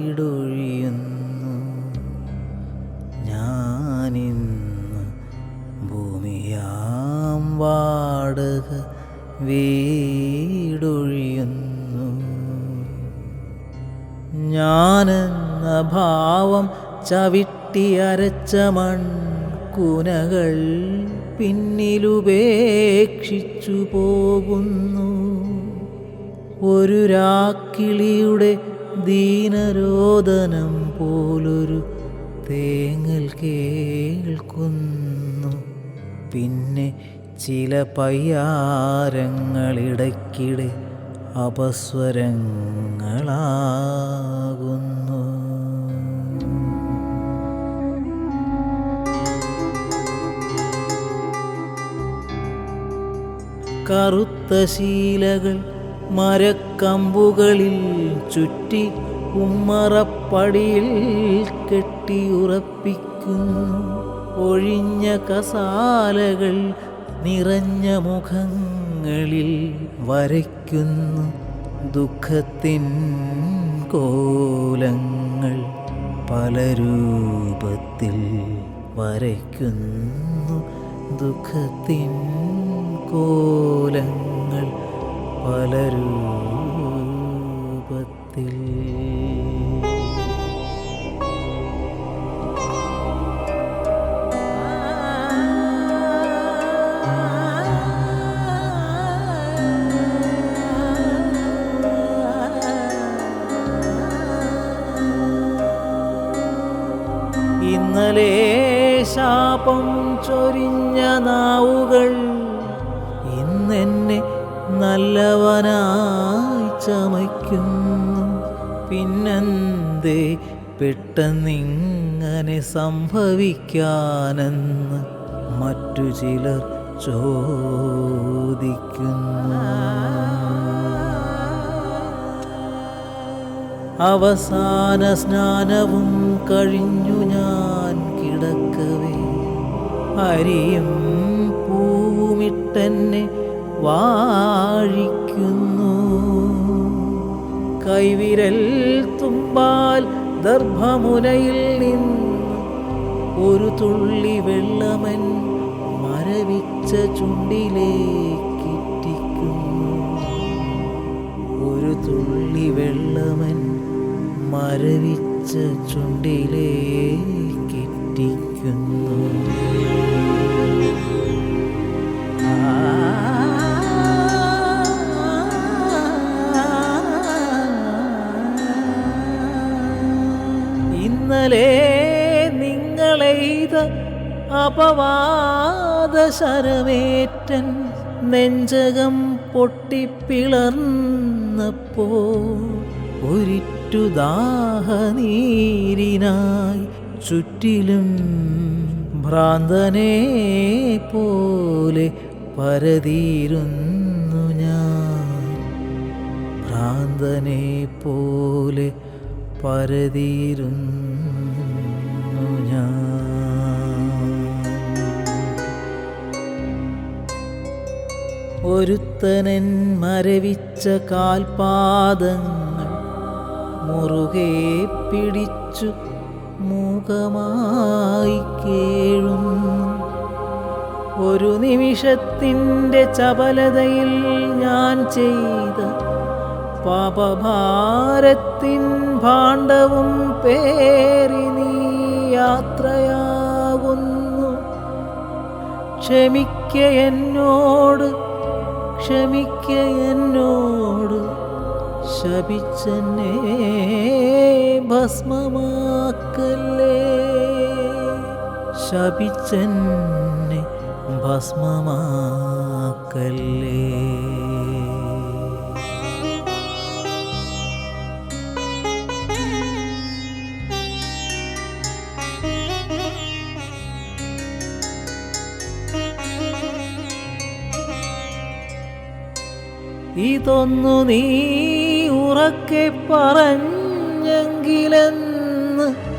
വീടൊഴിയുന്നു ഞാനിന്ന് ഭൂമിയാം വാടക വീടൊഴിയുന്നു ഞാനെന്ന ഭാവം ചവിട്ടി അരച്ച മൺ കുനകൾ പിന്നിലുപേക്ഷിച്ചു പോകുന്നു ഒരു രാക്കിളിയുടെ ദീനരോദനം പോലൊരു തേങ്ങൽ കേൾക്കുന്നു. പിന്നെ ചില പയ്യാരങ്ങളിടയ്ക്കിടെ അപസ്വരങ്ങളാകുന്നു. കറുത്ത ശീലകൾ മരക്കമ്പുകളിൽ ചുറ്റി ഉമ്മറപ്പടിയിൽ കെട്ടിയുറപ്പിക്കുന്നു ഒഴിഞ്ഞ കസാലകൾ നിറഞ്ഞ മുഖങ്ങളിൽ വരയ്ക്കുന്നു. ദുഃഖത്തിൻ കോലങ്ങൾ പല രൂപത്തിൽ വരയ്ക്കുന്നു. ദുഃഖത്തിൻ കോലങ്ങൾ പല രൂപത്തിൽ. ഇന്നലെ ശാപം ചൊരിഞ്ഞ നാവുകൾ ഇന്നെന്നെ നല്ലവനായി ചമയ്ക്കുന്നു. പിന്നെന്തേ പെട്ടെന്നിങ്ങനെ സംഭവിക്കാനെന്ന് മറ്റു ചിലർ ചോദിക്കുന്നു. അവസാന സ്നാനവും കഴിഞ്ഞു ഞാൻ കിടക്കവേ. അരിയും പൂവുമിട്ടെന്നെ വാഴിക്കുന്നു. കൈവിരൽ തുമ്പാൽ ദർഭമുനയിൽ നിന്ന് ഒരു തുള്ളി വെള്ളമൻ മരവിച്ച ചുണ്ടിലേക്കിറ്റിക്കുന്നു ഒരു തുള്ളി വെള്ളമൻ മരവിച്ച ചുണ്ടിലേക്കിറ്റിക്കുന്നു ഇന്നലെ നിങ്ങളെയ്ത അപവാദ ശരമേറ്റൻ നെഞ്ചകം പൊട്ടിപ്പിളർന്നപ്പോ ഒരിറ്റുദാഹനീരിനായി ചുറ്റിലും ഭ്രാന്തനെ പോലെ പരതീരുന്നു ഞാൻ. ഭ്രാന്തനെ പോലെ പരതീരുന്നു ഞാൻ. ഒരുത്തനൻ മരവിച്ച കാൽപാദങ്ങൾ മുറുകെ പിടിച്ചു മൂകമായി കേഴും. ഒരു നിമിഷത്തിന്റെ ചപലതയിൽ ഞാൻ ചെയ്ത പാപഭാരത്തിൻ ഭാണ്ഡവും പേരിനി യാത്രയാകുന്നു. ക്ഷമിക്ക എന്നോട് ക്ഷമിക്ക എന്നോട് ശപിച്ചെന്നെ ഭസ്മമാക്കല്ലേ. ശപിച്ചെന്നെ ഭസ്മമാക്കല്ലേ. ഇതൊന്നു നീ ഉറക്കെ പറഞ്ഞെങ്കിലെന്ന്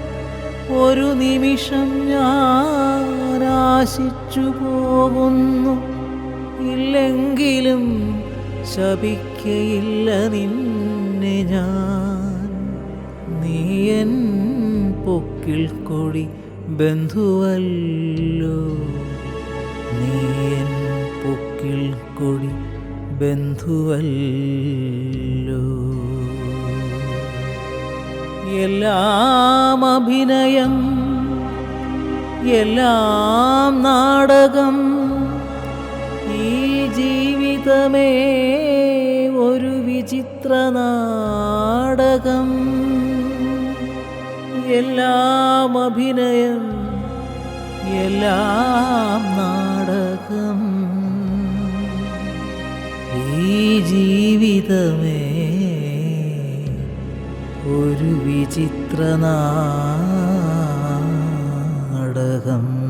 ഒരു നിമിഷം ഞാൻ ആശിച്ചു പോകുന്നു. ഇല്ലെങ്കിലും ശപിക്കയില്ല നിന്നെ ഞാൻ. പൊക്കിൾ കൊടി ബന്ധുവല്ലോ. നീ എൻ പൊക്കിൽ കൊടി ബന്ധുവല്ലോ. എല്ലാം അഭിനയം എല്ലാം നാടകം ഈ ജീവിതമേ ഒരു വിചിത്ര നാടകം. എല്ലാം അഭിനയം എല്ലാം നാടകം. ജീവിതമേ. ഒരു വിചിത്രനാടകം.